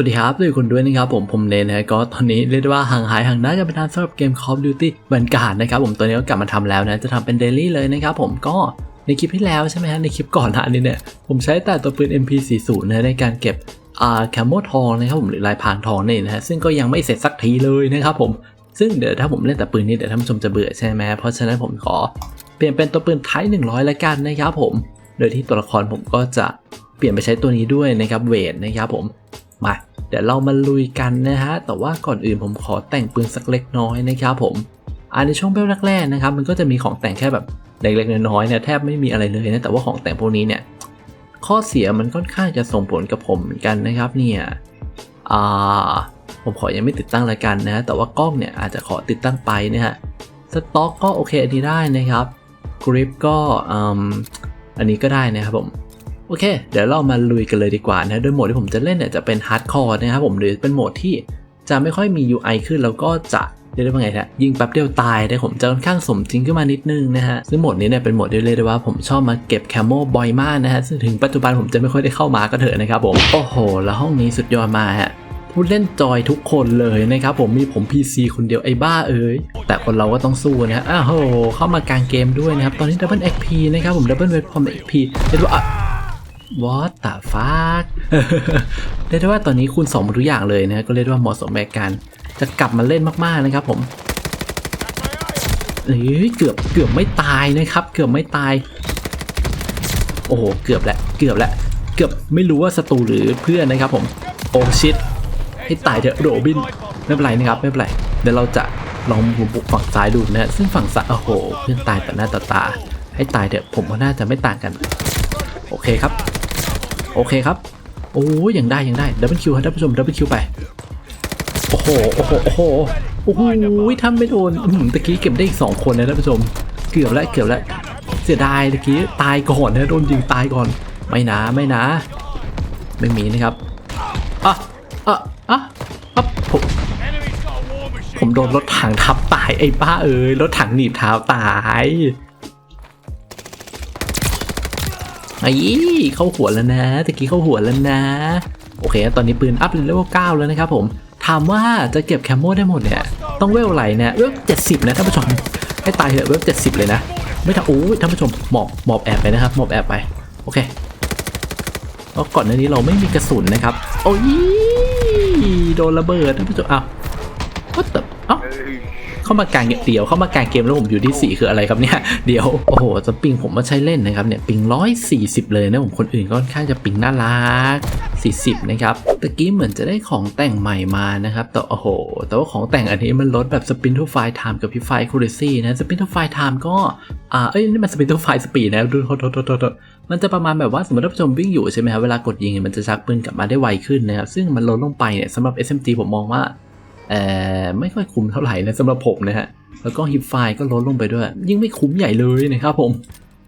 วัสดีครับทุกคนด้วยนะครับผมผมเนนนะก็ตอนนี้เรียกได้ว่าห่างหายห่างหน้ากันไปนานสำหรับเกม Call of Duty Vanguard นะครับผมตัวนี้ก็กลับมาทำแล้วนะจะทำเป็นเดลี่เลยนะครับผมก็ในคลิปที่แล้วใช่ไหมฮะในคลิปก่อนหน้านี้เนี่ยผมใช้แต่ตัวปืน MP40 นะในการเก็บอ่าแคมโมทองนะครับผมหรือลายพางทองนี่นะฮะซึ่งก็ยังไม่เสร็จสักทีเลยนะครับผมซึ่งเดี๋ยวถ้าผมเล่นแต่ปืนนี้เดี๋ยวท่านผู้ชมจะเบื่อใช่ไหมเพราะฉะนั้นผมขอเปลี่ยนเป็นตัวปืนไทป์100ละกันนะครับผม โดยที่ตัวละครผมก็จะเปลี่ยนไปใช้ตัวนี้ด้วยนะครับเวทนะครับผมมา เดี๋ยวเรามาลุยกันนะฮะ แต่ว่าก่อนอื่นผมขอแต่งปืนสักเล็กน้อยนะครับผมอ่าในช่วงเบลแรกๆนะครับ มันก็จะมีของแต่งแค่แบบเล็กๆน้อยๆเนี่ยแทบไม่มีอะไรเลยนะ แต่ว่าของแต่งพวกนี้เนี่ย ข้อเสียมันค่อนข้างจะส่งผลกับผมเหมือนกันนะครับเนี่ยอ่าผมขอยังไม่ติดตั้งละกันนะฮะ แต่ว่ากล้องเนี่ยอาจจะขอติดตั้งไปนะฮะ สต็อกก็โอเคอันนี้ได้นะครับ กริปก็อืมอันนี้ก็ได้นะครับผม โอเค เดี๋ยวเรามาลุยกันเลยดีกว่านะโดยโหมดที่ผมจะเล่นเนี่ยจะเป็นฮาร์ดคอร์นะครับผมหรือเป็นโหมดที่จะไม่ค่อยมี UI ขึ้นแล้วก็จะเรียกได้ว่าไงนะยิงแป๊บเดียวตายแต่ผมจะค่อนข้างสมจริงขึ้นมานิดนึงนะฮะซึ่งโหมดนี้เนี่ยเป็นโหมดที่เรียกได้ว่าผมชอบมาเก็บแคมโมบ่อยมากนะฮะซึ่งถึงปัจจุบันผมจะไม่ค่อยได้เข้ามาก็เถอะนะครับผมโอ้โห แล้วห้องนี้สุดยอดมากฮะผู้เล่นจอยทุกคนเลยนะครับผมมีผม PC คนเดียวไอ้บ้าเอ้ยแต่คนเราก็ต้องสู้นะฮะอ้าวโหเข้ามากลางเกมด้วยนะครับตอนนี้ Double XP นะครับผม Double Weapon XP เรียกว่า What the fuck เรียกได้ว่าตอนนี้คูณ2หมดทุกอย่างเลยนะก็เรียกว่าเหมาะสมแก่การจะกลับมาเล่นมากๆนะครับผมเอ้ยเกือบเกือบไม่ตายนะครับ เกือบไม่ตาย โอ้โหเกือบแล้วเกือบแล้วเกือบไม่รู้ว่าศัตรูหรือเพื่อนนะครับผมโอ้ชิดให้ตายเถอะโรบินไม่เป็นไรนะครับไม่เป็นไรเดี๋ยวเราจะลองบุกฝั่งซ้ายดูนะซึ่งฝั่งซ้ายโอ้โหเพื่อนตายต่อหน้าต่อตา ให้ตายเถอะผมว่าน่าจะไม่ต่างกัน โอเคครับ โอเคครับ โอ้ยยังได้ยังได้ดับเบิลคิวครับท่านผู้ชมดับเบิลคิวไป โอ้โห โอ้โห โอ้โห โอ้โหทำไม่โดนตะกี้เก็บได้อีกสองคนนะท่านผู้ชม เกือบแล้วเกือบแล้วเสียดายตะกี้ตายก่อนนะโดนยิงตายก่อน ไม่นะไม่นะ ไม่มีนะครับอะอะอะอะผมผมโดนรถถังทับตายไอ้ป้าเอ้ยรถถังหนีบเท้าตาย ไอ้เข้าหัวแล้วนะตะกี้เข้าหัวแล้วนะ โอเค ตอนนี้ปืนอัพเลเวล9แล้วนะครับผม ถามว่าจะเก็บแคมโมได้หมดเนี่ย ต้องเวลไหลเนี่ยเวล70นะท่านผู้ชม ให้ตายเถอะเวล70เลยนะ ไม่ทำโอ้ยท่านผู้ชม หมอบ หมอบแอบไปนะครับ หมอบแอบไป โอเคแล้วก่อนหน้านี้เราไม่มีกระสุนนะครับ โอ้ย โดนระเบิดท่านผู้ชมอ้าวก็ต่เอ้า เข้ามากลางเดียวเข้ามากลางเกมแล้วผมอยู่ที่ 4 คืออะไรครับเนี่ยเดี๋ยวโอ้โหจะปิงผมมาใช้เล่นนะครับเนี่ยปิง140 เลยนะผมคนอื่นก็ค่อนข้างจะปิงน่ารัก 40 นะครับตะกี้เหมือนจะได้ของแต่งใหม่มานะครับแต่โอ้โห แต่ว่าของแต่งอันนี้มันลดแบบ Spin to Fire Time กับ Pip Fire Accuracy นะ Spin to Fire Time ก็อ่าเอ้ยนี่มัน Spin to Fire Speed นะดูโทษโทษโทษมันจะประมาณแบบว่าสมมติถ้าผู้ชมวิ่งอยู่ใช่ไหมครับเวลากดยิงมันจะชักปืนกลับมาได้ไวขึ้นนะครับซึ่งมันลดลงไปเนี่ยสำหรับ SMG ผมมองว่า ไม่ค่อยคุ้มเท่าไหร่นะสำหรับผมนะฮะ แล้วก็ฮิปไฟก็ลดลงไปด้วย ยิ่งไม่คุ้มใหญ่เลยนะครับผม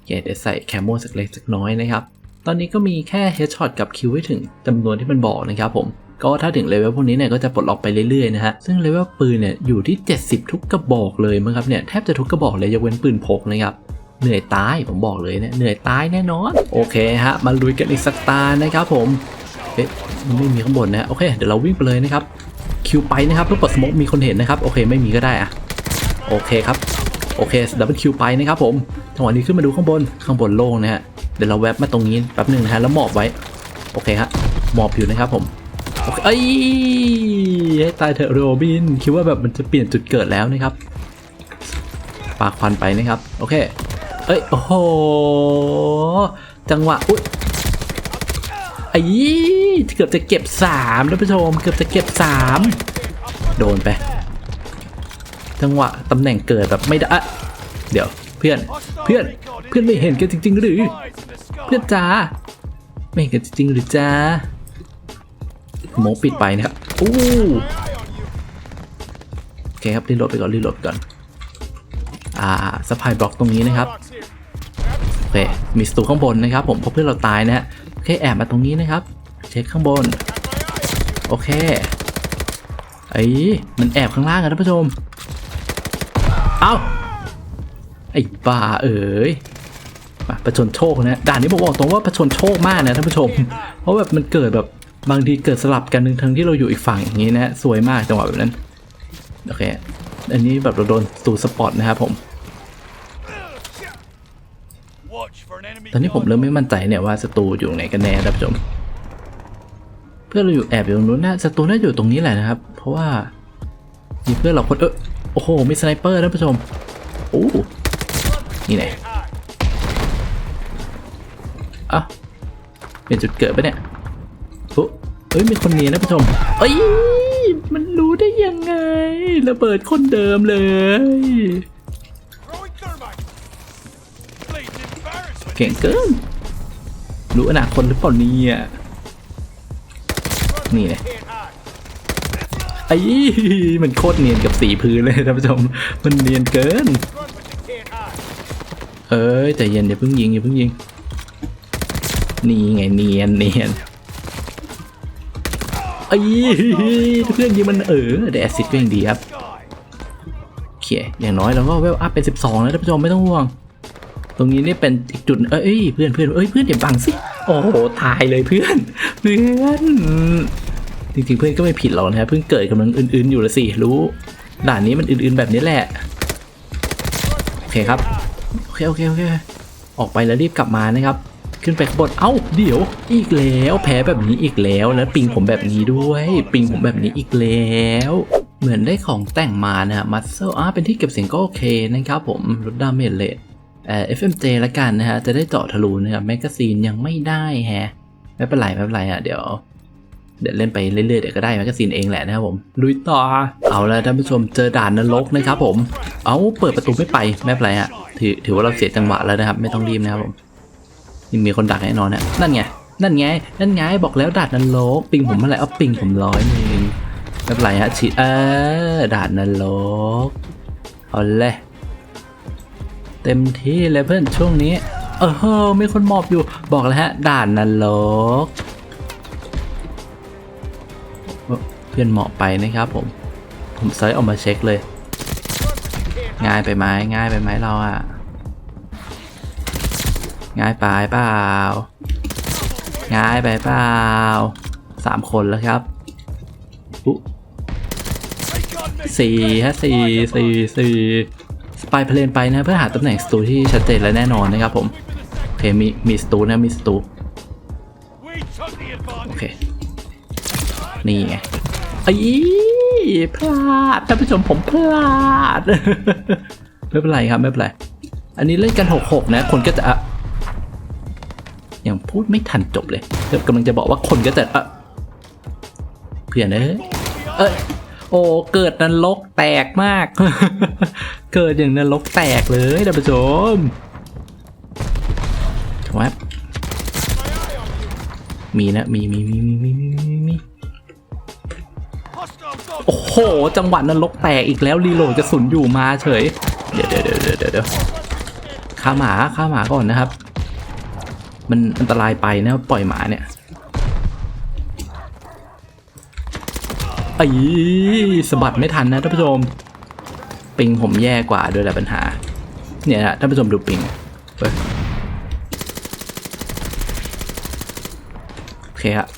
เคเดี๋ยวใส่แคมโมสักเล็กสักน้อยนะครับ ตอนนี้ก็มีแค่เฮดช็อตกับคิวให้ถึงจำนวนที่มันบอกนะครับผมก็ถ้าถึงเลเวลพวกนี้เนี่ยก็จะปลดล็อกไปเรื่อยๆนะฮะ ซึ่งเลเวลปืนเนี่ยอยู่ที่ 70 ทุกกระบอกเลยมั้งครับเนี่ยแทบจะทุกกระบอกเลยยกเว้นปืนพกนะครับเหนื่อยตายผมบอกเลยเนี่ยเหนื่อยตายแน่นอน โอเคฮะมาลุยกันอีกสักตานะครับผมเอ๊ะมันไม่มีข้างบนนะโอเค เดี๋ยวเราวิ่งไปเลยนะครับ คิวไปนะครับลูกกดสมกมีคนเห็นนะครับโอเคไม่มีก็ได้อะโอเคครับโอเคดับเบิลคิวไปนะครับผมจังหวะนี้ขึ้นมาดูข้างบนข้างบนโล่งนะฮะเดี๋ยวเราแวบมาตรงนี้แป๊บหนึ่งนะฮะแล้วหมอบไว้โอเคฮะหมอบอยู่นะครับผมโอเคเอ้ยให้ตายเถอะโรบินคิดว่าแบบมันจะเปลี่ยนจุดเกิดแล้วนะครับปาควันไปนะครับโอเคเอ้ยโอ้โหจังหวะอุ๊ยไอ้ เกือบจะเก็บสามท่านผู้ชม เกือบจะเก็บสามโดนไป จังหวะตำแหน่งเกิดแบบไม่ได้ เดี๋ยวเพื่อน เพื่อน เพื่อนไม่เห็นกันจริง ๆ หรือ เพื่อนจ้า ไม่เห็นกันจริง ๆ หรือจ้าโมปิดไปนะครับอู้โอเคครับรีโหลดไปก่อนรีโหลดก่อน อ่าสปายบล็อกตรงนี้นะครับโอเคมีสตูข้างบนนะครับ ผมพราะเพื่อนเราตายนะฮะโอเคแอบมาตรงนี้นะครับ เช็คข้างบน โอเค ไอ้มันแอบข้างล่างอะท่านผู้ชม เอ้า ไอ้บ้าเอ๋ยมาประชนโชคนะ ด่านนี้ผมบอกตรงว่าประชนโชคมากนะท่านผู้ชม เพราะแบบมันเกิดแบบบางทีเกิดสลับกันทั้งๆที่เราอยู่อีกฝั่งอย่างนี้นะฮะสวยมากจังหวะแบบนั้น โอเค อันนี้แบบเราโดนตูสปอตนะครับผม Watch for an enemy ตอนนี้ผมเริ่มไม่มั่นใจเนี่ยว่าศัตรูอยู่ไหนกันแน่ท่านผู้ชมเพื่อนเราอยู่แอบอยู่ตรงนู้นนะศัตรูน่าจะอยู่ตรงนี้แหละนะครับ เพราะว่ามีเพื่อนเราคนเออโอ้โหมีสไนเปอร์ท่านผู้ชมโอ้นี่ไงอะเป็นจุดเกิดปะเนี่ยโอ้เอ้ยมีคนเนียนท่านผู้ชมเอ้ยมันรู้ได้ยังไงระเบิดคนเดิมเลยเก่งเกินรู้อนาคตหรือเปล่าเนี่ย นี่ไง Hit hard. ไอ้มันโคตรเนียนกับสีพื้นเลยท่านผู้ชม มันเนียนเกิน เอ้ยแต่เย็นอย่าเพิ่งยิงอย่าเพิ่งยิง นี่ไงเนียนเนียนไอ้เพื่อนยิงมันเออแต่แอซิดก็ยังดีครับ Sky. โอเคอย่างน้อยเราก็เวลอัพเป็น12 แล้วท่านผู้ชมไม่ต้องห่วง ตรงนี้นี่เป็นอีกจุดเอ้ยเพื่อนเพื่อนเอ้ยเพื่อนอย่าบังสิ โอ้โหตายเลยเพื่อน เพื่อน จริงๆเพื่อนก็ไม่ผิดหรอกนะครับเพิ่งเกิดกำลังอื่น ๆ อยู่ละสิรู้ด่านนี้มันอื่น ๆ แบบนี้แหละโอเคครับโอเคโอเคโอเคออกไปแล้วรีบกลับมานะครับ ขึ้นไปข้างบนเอ้าเดี๋ยว อีกแล้วแพ้แบบนี้อีกแล้วแล้วปิงผมแบบนี้ด้วย ปิงผมแบบนี้อีกแล้ว เหมือนได้ของแต่งมานะฮะมัสเซลอาเป็นที่เก็บเสียงก็โอเคนะครับผมลดดาเมจเลทเอ่อ FMJ ละกันนะฮะจะได้เจาะทะลุนะครับแมกกาซีนยังไม่ได้แฮะไม่เป็นไรไม่เป็นไรอะเดี๋ยว เดี๋ยวเล่นไปเรื่อยๆเดี๋ยวก็ได้แมกกาซีนเองแหละนะครับผมลุยต่อเอาละท่านผู้ชมเจอด่านนรกนะครับผม เอาเปิดประตูไม่ไปไม่เป็นไรฮะถือถือว่าเราเสียจังหวะแล้วนะครับ ไม่ต้องรีบนะครับผมยังมีคนดักแน่นอนนะนั่นไงนั่นไงนั่นไงบอกแล้วด่านนรกปิงผมเมื่อไหร่เอาปิงผมร้อยหนึ่งไม่เป็นไรฮะฉีดเออด่านนรกเอาเลยเต็มที่เลยเพื่อนช่วงนี้เออเฮ้อมีคนมอบอยู่บอกแล้วฮะ ด่านนรก เพื่อนเหมาะไปนะครับผม ผมเซิร์ชออกมาเช็คเลย ง่ายไปไหมง่ายไปไหมเราอะง่ายไปเปล่า ง่ายไปเปล่าสามคนแล้วครับอุ๊สี่ฮะสี่สี่สี่สไปเพลนไปนะเพื่อหาตำแหน่งสตูที่ชัดเจนและแน่นอนนะครับผมโอเคมีมีสตูนะมีสตูโอเคนี่ไง อีพลาดท่านผู้ชมผมพลาด ไม่เป็นไรครับไม่เป็นไร อันนี้เล่นกันหกหกนะ คนก็จะอย่างพูดไม่ทันจบเลยเกำลังจะบอกว่าคนก็จะเพื่อนเอ้ยเอ้ยโอ้เกิดนรกแตกมาก เกิดอย่างนรกแตกเลยท่านผู้ชมถูกไหมมีนะมีมีมีมีมีมีมี โอ้โห จังหวะนรกแตกอีกแล้วรีโหลดกระสุนอยู่มาเฉยเดี๋ยวเดี๋ยวเดี๋ยวเดี๋ยวเดี๋ยวฆ่าหมาฆ่าหมาก่อนนะครับ มันอันตรายไปนะปล่อยหมาเนี่ยไอ้สะบัดไม่ทันนะท่านผู้ชม ปิงผมแย่กว่าด้วยแหละปัญหา เนี่ยนะท่านผู้ชมดูปิงเฮ้ยโอเคครับ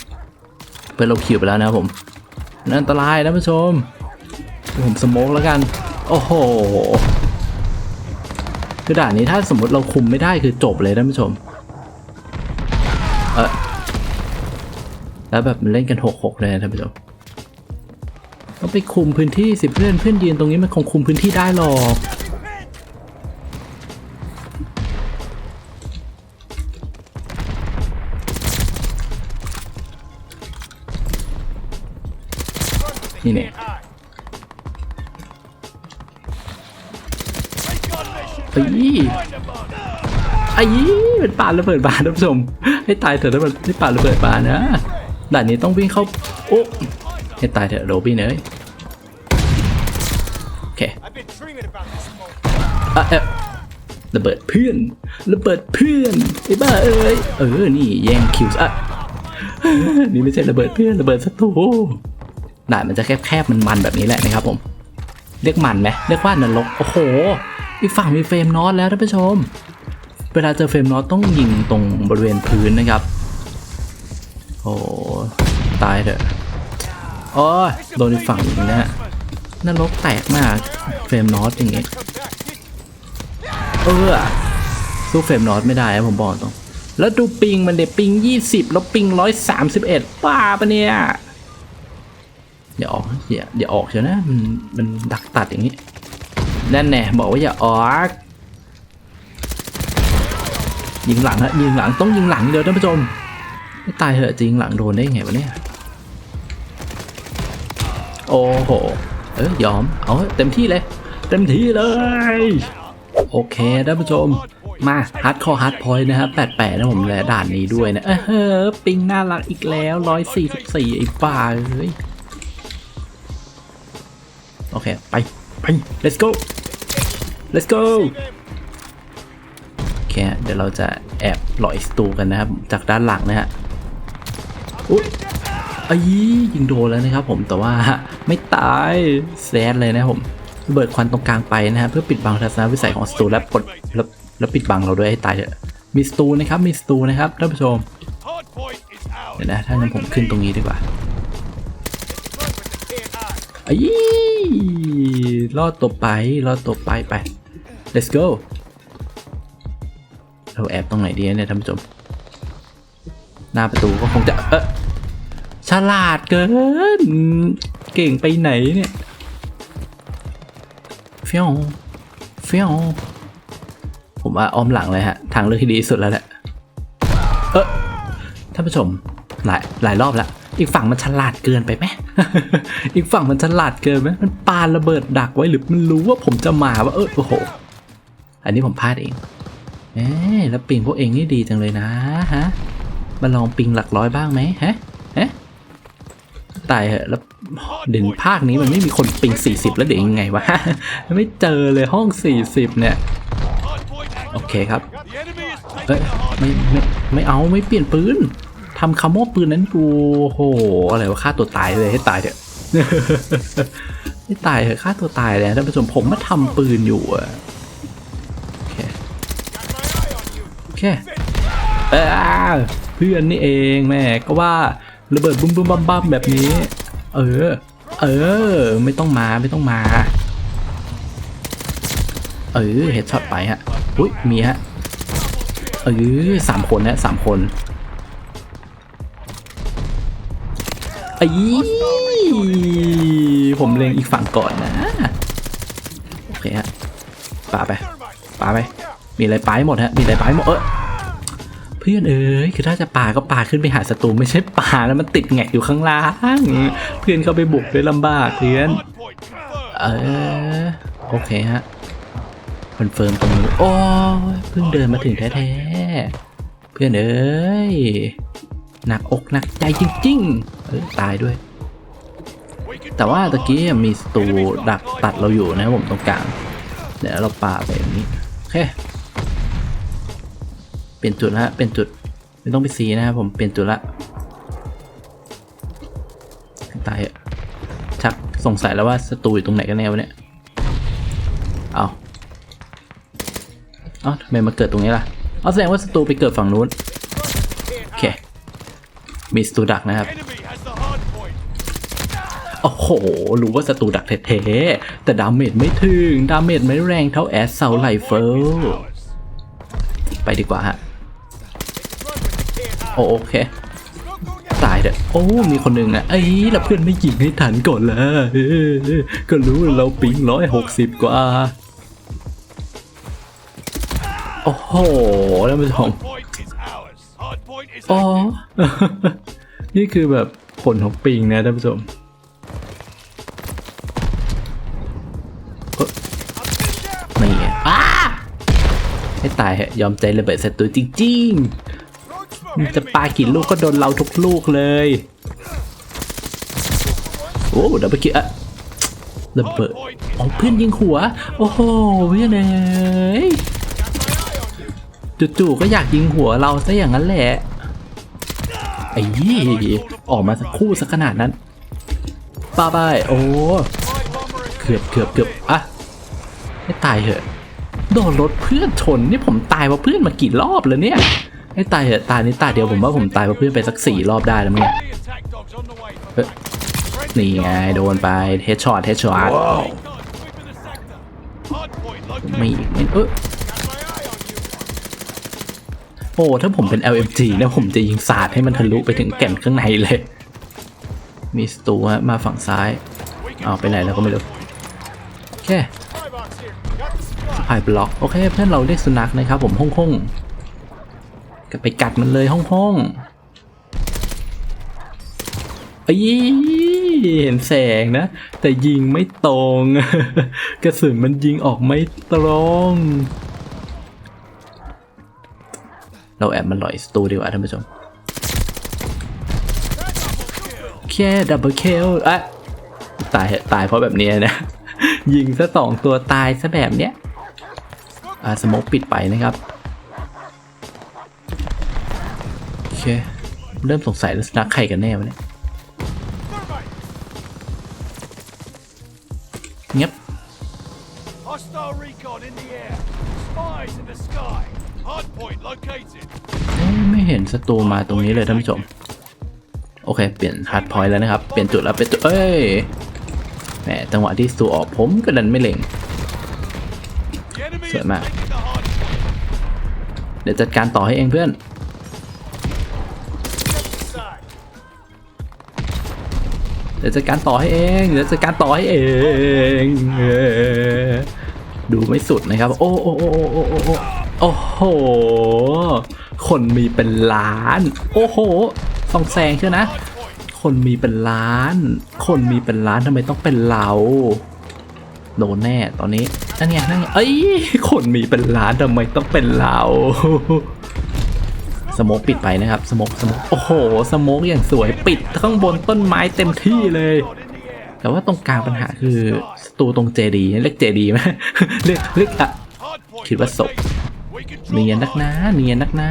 เพื่อนเราคิวไปแล้วนะครับผม อันตรายนะผู้ชม ผมสโมกแล้วกัน โอ้โห คือด่านนี้ถ้าสมมติเราคุมไม่ได้คือจบเลยนะผู้ชม เออแล้วแบบมันเล่นกันหกหกเลยนะท่านผู้ชมต้องไปคุมพื้นที่สิเพื่อนเพื่อนยืนตรงนี้มันคงคุมพื้นที่ได้หรอก ระเบิดบานท่านผู้ชมให้ตายเถอะถ้ามันไม่ปาระเบิดบานนะด่านนี้ต้องวิ่งเข้าโอ้ให้ตายเถอะโรบินเอ้ยโอเคอะเอ๊ะระเบิดเพื่อนระเบิดเพื่อนไอ้บ้าเอ้ยเออนี่แย่งคิวอะนี่ไม่ใช่ระเบิดเพื่อนระเบิดศัตรูด่านมันจะแคบๆมันมันๆแบบนี้แหละนะครับผม เรียกมันไหมเรียกว่านรกโอ้โหอีกฝั่งมีเฟรมนอตแล้วท่านผู้ชม เวลาเจอเฟรมนอตต้องยิงตรงบริเวณพื้นนะครับ โอ้ตายเถอะโอ้ยโดนฝั่งนึ่งนะฮะนรกแตกมากเฟรมนอตอย่างเงี้ยเออสู้เฟรมนอตไม่ได้ผมบอกตรง แล้วดูปิงมันเด็ปิงยี่สิบแล้วปิงร้อยสามสิบเอ็ดป้าปะเนี่ยอย่าออกอย่าอย่าออกเชียวนะมันมันดักตัดอย่างนี้นั่นแน่บอกว่าอย่าออก ยิงหลังฮะยิงหลังต้องยิงหลังเดียวท่านผู้ชมไม่ตายเหอะจริงหลังโดนได้ไงวะเนี่ยโอ้โหเอ้ยยอมเอาเต็มที่เลย เต็มที่เลย โอเคท่านผู้ชมมาฮาร์ดคอร์ฮาร์ดพอยต์นะครับแปดแปดนะผมและด่านนี้ด้วยนะ เออเฮ้อปิงน่ารักอีกแล้วร้อยสี่สิบสี่ไอ้ป่าเอ้ยโอเค ไป ไป let's go let's go โอเคเดี๋ยวเราจะแอบหลอยสตูกันนะครับ จากด้านหลังนะฮะอุ๊ยไอ้ยยิงโดนแล้วนะครับผมแต่ว่าไม่ตายแซดเลยนะผมระเบิดควันตรงกลางไปนะครับเพื่อปิดบังทัศนวิสัยของสตูและปลดแล้วแล้วปิดบังเราด้วยให้ตายเถอะมีสตูนะครับมีสตูนะครับท่านผู้ชมเดี๋ยวนะถ้างั้นผมขึ้นตรงนี้ดีกว่า Run with the kid eye. ไอ้รอดตัวไปรอดตัวไปไป let's go เราแอบตรงไหนดีเนี่ยท่านผู้ชม หน้าประตูก็คงจะ เออฉลาดเกิน เก่งไปไหนเนี่ยเฟี้ยวเฟี้ยวผมว่าอ้อมหลังเลยฮะ ทางเลือกที่ดีที่สุดแล้วแหละ เออท่านผู้ชม หลายหลายรอบแล้ว อีกฝั่งมันฉลาดเกินไปไหม อีกฝั่งมันฉลาดเกินไหมมันปาระเบิดดักไว้หรือมันรู้ว่าผมจะมาว่าเออโอ้โห อันนี้ผมพลาดเอง เอ๊ะแล้วปิงพวกเองนี่ดีจังเลยนะฮะมาลองปิงหลักร้อยบ้างไหมฮะฮะตายเหอะแล้วเด่นภาคนี้มันไม่มีคนปิง 40 แล้วเด็กยังไงวะไม่เจอเลยห้อง 40 เนี่ย โอเคครับเอ้ยไม่ไม่ไม่เอาไม่เปลี่ยนปืนทำคำว่าปืนนั้นกูโอ้โหอะไรวะฆ่าตัวตายเลยให้ตายเถอะให้ตายเถอะฆ่าตัวตายเลยท่านผู้ชมผมมาทำปืนอยู่อะโอเค Got my eye on you. โอเคเออเพื่อนนี่เองแม่ก็ว่าระเบิดบุ้มบุ้มบัมบัมแบบนี้ เออ เออ ไม่ต้องมาไม่ต้องมา เออเฮดช็อตไปฮะอุ้ยมีฮะเออสามคนนะสามคนไอ้ผมเล็งอีกฝั่งก่อนนะ โอเคฮะป่าไปป่าไป มีอะไรปาให้หมดฮะ มีอะไรปาให้หมด เออเพื่อนเอ้ย คือถ้าจะปาก็ปาขึ้นไปหาศัตรูไม่ใช่ปาแล้วมันติดแงกอยู่ข้างล่าง เพื่อนเข้าไปบุกด้วยลำบากเพื่อน เออ โอเคฮะคอนเฟิร์มตรงนี้ โอ้ยเพิ่งเดินมาถึงแท้ๆ เพื่อนเอ้ย หนักอกหนักใจจริงๆ เออตายด้วย แต่ว่าตะกี้มีสตูดักตัดเราอยู่นะผมตรงกลาง เดี๋ยวเราปาไปอย่างนี้ โอเค ลี่ยนจุดแล้วฮะเปลี่ยนจุด ไม่ต้องไปซีนะครับผมเปลี่ยนจุดละตายอะชักสงสัยแล้วว่าสตูอยู่ตรงไหนกันแน่วะเนี่ยเอาเอ้าทำไมมาเกิดตรงนี้ล่ะเอาแสดงว่าสตูไปเกิดฝั่งนู้นโอเคมีสตูดักนะครับโอ้โห รู้ว่าศัตรูดักเท่ๆแต่ดาเมจไม่ถึง ดาเมจไม่แรงเท่าแอสเซาไลเฟิล Ours. ไปดีกว่าฮะ โอโอเค ตายเด้อโอ้ มีคนหนึ่งอะเอ้ยแล้วเพื่อนไม่ยิงให้ทันก่อนละเออก็รู้เราปิงร้อยหกสิบกว่า โอ้โหท่านผู้ชมอ๋อ นี่คือแบบผลของปิงนะท่านผู้ชมนี่อ้าให้ตายเหอะยอมใจระเบิดศัตรูจริงๆ จะปากี่ลูกก็โดนเราทุกลูกเลย โอ้ดับเบิลคิวอะระเบิดอ๋อเพื่อนยิงหัว โอ้โหเพื่อนเอ้ยจู่ๆก็อยากยิงหัวเราซะอย่างนั้นแหละไอ้ยี่ออกมาสักคู่สักขนาดนั้นป้าบายโอ้เกือบเกือบเกือบอะให้ตายเหอะโดนรถเพื่อนชนนี่ผมตายเพราะเพื่อนมากี่รอบแล้วเนี่ย ให้ตายเหอะตายนี้ตาเดียวผมว่าผมตายเพราะเพื่อนไปสักสี่รอบได้แล้วมั้งเนี่ย enemy attack dogs on the way from Uh, back. Friendly นี่ไงโดนไปเฮดช็อตเฮดช็อตไม่อีกไม่เออโอ้ถ้าผมเป็น LMG นะผมจะยิงสาดให้มันทะลุไปถึงแก่นข้างในเลย มีสตูฮะมาฝั่งซ้ายเอาไปไหนแล้วก็ไม่รู้โอเค Supply box here. Got the supply. พายบล็อก โอเคเพื่อนเราเรียกสุนัขนะครับผมฮ่องฮ่อง ก็ไปกัดมันเลยฮ่องฮ่องอ้ยเห็นแสงนะ แต่ยิงไม่ตรง กระสุนมันยิงออกไม่ตรง เราแอบมันหลอยสตูดีกว่าท่านผู้ชมแค่ดับเบิลเคลอะตายตายเพราะแบบนี้นะ ยิงซะสองตัวตายซะแบบเนี้ยอ่าสมกปิดไปนะครับ เคเริ่มสงสัยแล้วสุนัขใครกันแน่วะเนี่ยเงียบ Hostile recon in the air. Spies in the sky. Hard point located. เอ๊ะไม่เห็นศัตรูมาตรงนี้เลยท่านผู้ชม โอเค เปลี่ยนฮาร์ดพอยต์แล้วนะครับ เปลี่ยนจุดแล้วเป็นจุด เอ้ยแหมจังหวะที่สตูออกผมก็ดันไม่เล็ง The enemy is Sợ mà. taking the hard point. เดี๋ยวจัดการต่อให้เองเพื่อน ดี๋ยวจัดการต่อให้เองเดี๋ยวจัดการต่อให้เองดูไม่สุดนะครับ โอ้โอ้โอ้โอ้โอ้โอ้โอ้โห คนมีเป็นล้าน โอ้โหส่องแซงเชียวนะ คนมีเป็นล้าน คนมีเป็นล้านทำไมต้องเป็นเราโดนแน่ตอนนี้นั่นไงนั่นไงเอ้ยคนมีเป็นล้านทำไมต้องเป็นเรา สโมกปิดไปนะครับสโมกสโมกโอ้โหสโมกอย่างสวยปิดข้างบนต้นไม้เต็มที่เลย แต่ว่าตรงกลางปัญหาคือสตูตรงเจดีเรียกเจดีไหมเรียกเรียกอะคิดว่าศพเนียนนักนะเนียนนักนะ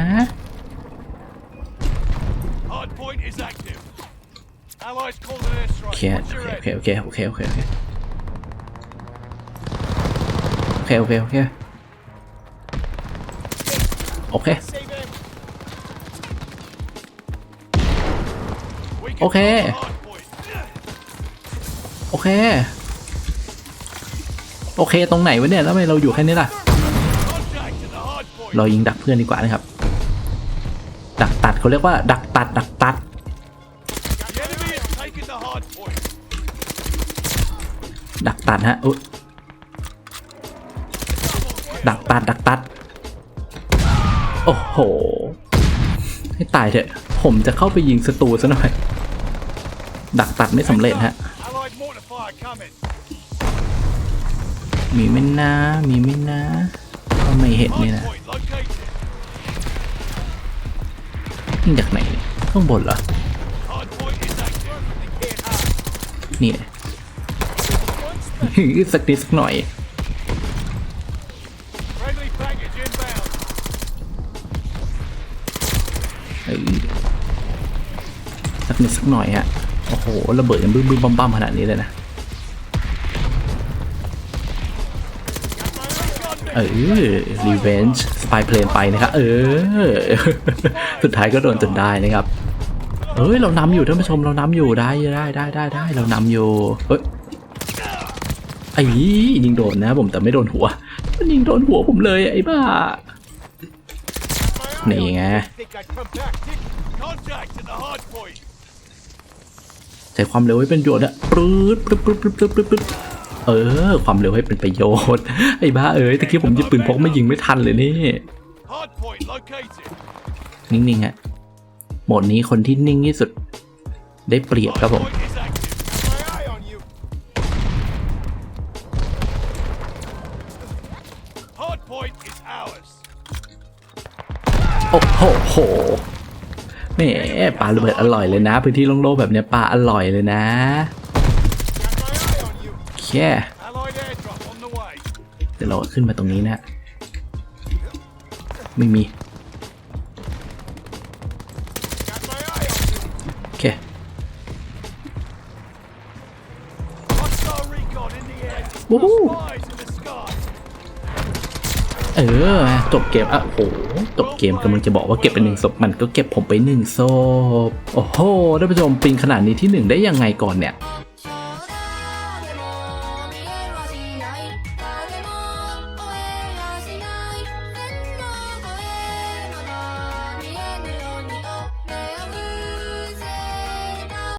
Hard point is active. Allies call an airstrike. โอเคโอเคโอเคโอเคโอเคโอเคโอเคโอเคโอเค โอเค Save him. We Okay. control the hard point. โอเค โอเคตรงไหนวะเนี่ยแล้วทำไมเราอยู่แค่นี้ล่ะ Contact to the hard point. เรายิงดักเพื่อนดีกว่านะครับ ดักตัดเขาเรียกว่า ดักตัด ดักตัด The enemy is taking the hard point. ดักตัดฮะอุ๊ยดักตัด ดักตัด โอ้โห ให้ตายเถอะ ผมจะเข้าไปยิงศัตรูซะหน่อย ดักตัดไม่สำเร็จฮะ Allied mortar fire coming. มีไหม่นะ มีไหม่นะ ก็ไม่เห็นนี่ Hard นะ point located. ยิงจากไหนเนี่ยข้างบนเหรอ Hard point is active. They can't hide. นี่แหละสักนิดสักหน่อย Friendly package inbound. เอ้ยสักนิดสักหน่อยฮะ โอ้โห ระเบิดยังบึ้มบึ้มบัมบมขนาดนี้เลยนะ เออ revenge spy plane ไปนะครับ เออ สุดท้ายก็โดนจนได้นะครับเอ้ย เรานำอยู่ท่านผู้ชมเรานำอยู่ได้ได้ได้ได้ได้เรานำอยู่ เฮ้ยไอ้ยิงโดนนะผมแต่ไม่โดนหัว มันยิงโดนหัวผมเลยไอ้บ้า นี่ไง ใช้ความเร็วให้เป็นประโยชน์อะปื๊ดปื๊ดปื๊ดปื๊ดปื๊ดปื๊ดเออ ความเร็วให้เป็นประโยชน์ไอ้บ้าเอ้ยตะกี้ผมยิบปืนพกไม่ยิงไม่ทันเลยนี่นิ่งๆฮะโหมดนี้คนที่นิ่งที่สุด ได้เปรียบครับผมโอ้โห แหมปลาระเบิดอร่อยเลยนะ พื้นที่โล่งๆแบบเนี้ยปลาอร่อยเลยนะแค่ yeah. เดี๋ยวเราขึ้นมาตรงนี้นะ ไม่มีโอเค Hostile เออจบเกมอะโอ้โหจบเกมกำลังจะบอกว่าเก็บไปหนึ่งศพมันก็เก็บผมไปหนึ่งศพโอ้โหท่านผู้ชมปิงขนาดนี้ที่หนึ่งได้ยังไงก่อนเนี่ย